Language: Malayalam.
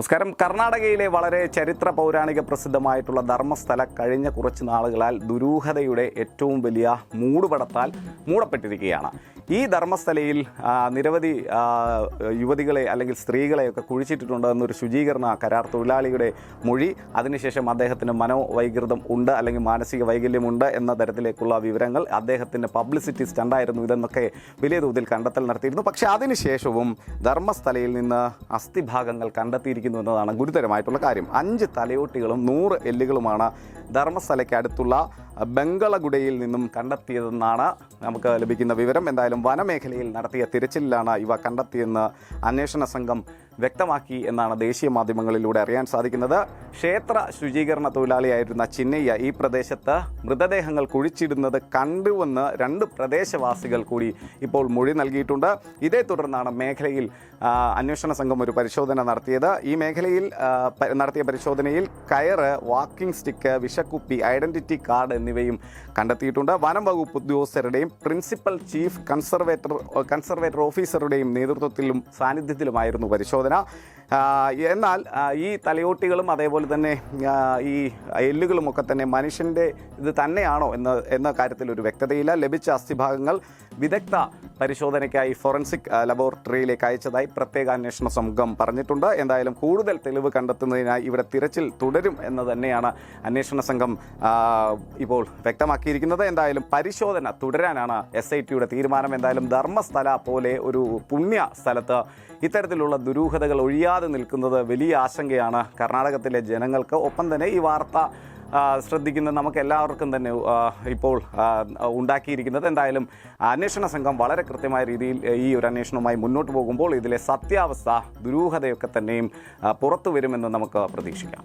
നമസ്കാരം. കർണാടകയിലെ വളരെ ചരിത്ര പൗരാണിക പ്രസിദ്ധമായിട്ടുള്ള ധർമ്മസ്ഥല കഴിഞ്ഞ കുറച്ച് നാളുകളാൽ ദുരൂഹതയുടെ ഏറ്റവും വലിയ മൂടുപടത്താൽ മൂടപ്പെട്ടിരിക്കുകയാണ്. ഈ ധർമ്മസ്ഥലയിൽ നിരവധി യുവതികളെ അല്ലെങ്കിൽ സ്ത്രീകളെയൊക്കെ കുഴിച്ചിട്ടിട്ടുണ്ട് എന്നൊരു ശുചീകരണ കരാർ തൊഴിലാളിയുടെ മൊഴി. അതിനുശേഷം അദ്ദേഹത്തിന് മനോവൈകൃതം ഉണ്ട് അല്ലെങ്കിൽ മാനസിക വൈകല്യമുണ്ട് എന്ന തരത്തിലേക്കുള്ള വിവരങ്ങൾ അദ്ദേഹത്തിന്റെ പബ്ലിസിറ്റി സ്റ്റണ്ടായിരുന്നു ഇതെന്നൊക്കെ വലിയ തോതിൽ കണ്ടെത്തൽ നടത്തിയിരുന്നു. പക്ഷേ അതിനുശേഷവും ധർമ്മസ്ഥലയിൽ നിന്ന് അസ്ഥിഭാഗങ്ങൾ കണ്ടെത്തിയിരിക്കുന്നു. എന്നതാണ് ഗുരുതരമായിട്ടുള്ള കാര്യം. അഞ്ച് തലയോട്ടികളും നൂറ് എല്ലുകളുമാണ് ധർമ്മസ്ഥലയ്ക്ക് അടുത്തുള്ള ബംഗളഗുഡയിൽ നിന്നും കണ്ടെത്തിയതെന്നാണ് നമുക്ക് ലഭിക്കുന്ന വിവരം. എന്തായാലും വനമേഖലയിൽ നടത്തിയ തിരച്ചിലാണ് ഇവ കണ്ടെത്തിയെന്ന് അന്വേഷണ സംഘം വ്യക്തമാക്കി എന്നാണ് ദേശീയ മാധ്യമങ്ങളിലൂടെ അറിയാൻ സാധിക്കുന്നത്. ക്ഷേത്ര ശുചീകരണ തൊഴിലാളിയായിരുന്ന ചിന്നയ്യ ഈ പ്രദേശത്ത് മൃതദേഹങ്ങൾ കുഴിച്ചിടുന്നത് കണ്ടുവെന്ന് രണ്ട് പ്രദേശവാസികൾ കൂടി ഇപ്പോൾ മൊഴി നൽകിയിട്ടുണ്ട്. ഇതേ തുടർന്നാണ് മേഖലയിൽ അന്വേഷണ സംഘം ഒരു പരിശോധന നടത്തിയത്. ഈ മേഖലയിൽ നടത്തിയ പരിശോധനയിൽ കയറ് വാക്കിംഗ് സ്റ്റിക്ക് വിഷക്കുപ്പി ഐഡന്റിറ്റി കാർഡ് എന്നിവയും കണ്ടെത്തിയിട്ടുണ്ട്. വനം വകുപ്പ് ഉദ്യോഗസ്ഥരുടെയും പ്രിൻസിപ്പൽ ചീഫ് കൺസർവേറ്റർ കൺസർവേറ്റർ ഓഫീസറുടെയും നേതൃത്വത്തിലും സാന്നിധ്യത്തിലുമായിരുന്നു പരിശോധന. എന്നാൽ ഈ തലയോട്ടികളും അതേപോലെ തന്നെ ഈ എല്ലുകളും ഒക്കെ തന്നെ മനുഷ്യന്റെ ഇത് തന്നെയാണോ എന്ന എന്ന കാര്യത്തിൽ ഒരു വ്യക്തതയില്ല. ലഭിച്ച അസ്ഥിഭാഗങ്ങൾ വിദഗ്ധ പരിശോധനയ്ക്കായി ഫോറൻസിക് ലബോറട്ടറിയിലേക്ക് അയച്ചതായി പ്രത്യേക അന്വേഷണ സംഘം പറഞ്ഞിട്ടുണ്ട്. എന്തായാലും കൂടുതൽ തെളിവ് കണ്ടെത്തുന്നതിനായി ഇവിടെ തിരച്ചിൽ തുടരും എന്ന് തന്നെയാണ് അന്വേഷണ സംഘം ഇപ്പോൾ വ്യക്തമാക്കിയിരിക്കുന്നത്. എന്തായാലും പരിശോധന തുടരാനാണ് എസ് ഐ ടിയുടെ തീരുമാനം. എന്തായാലും ധർമ്മസ്ഥല പോലെ ഒരു പുണ്യ സ്ഥലത്ത് ഇത്തരത്തിലുള്ള ദുരൂഹതകൾ ഒഴിയാതെ നിൽക്കുന്നത് വലിയ ആശങ്കയാണ്. കർണാടകത്തിലെ ജനങ്ങൾക്ക് ഒപ്പം തന്നെ ഈ വാർത്ത ആ, ശ്രദ്ധിക്കുന്ന നമുക്ക് എല്ലാവർക്കും തന്നെ ഇപ്പോൾ ഉണ്ടാക്കിയിരിക്കുന്നത്. എന്തായാലും അന്വേഷണ സംഘം വളരെ കൃത്യമായ രീതിയിൽ ഈ ഒരു അന്വേഷണവുമായി മുന്നോട്ട് പോകുമ്പോൾ ഇതിലെ സത്യാവസ്ഥ ദുരൂഹതയൊക്കെ തന്നെയും പുറത്തു വരുമെന്ന് നമുക്ക് പ്രതീക്ഷിക്കാം.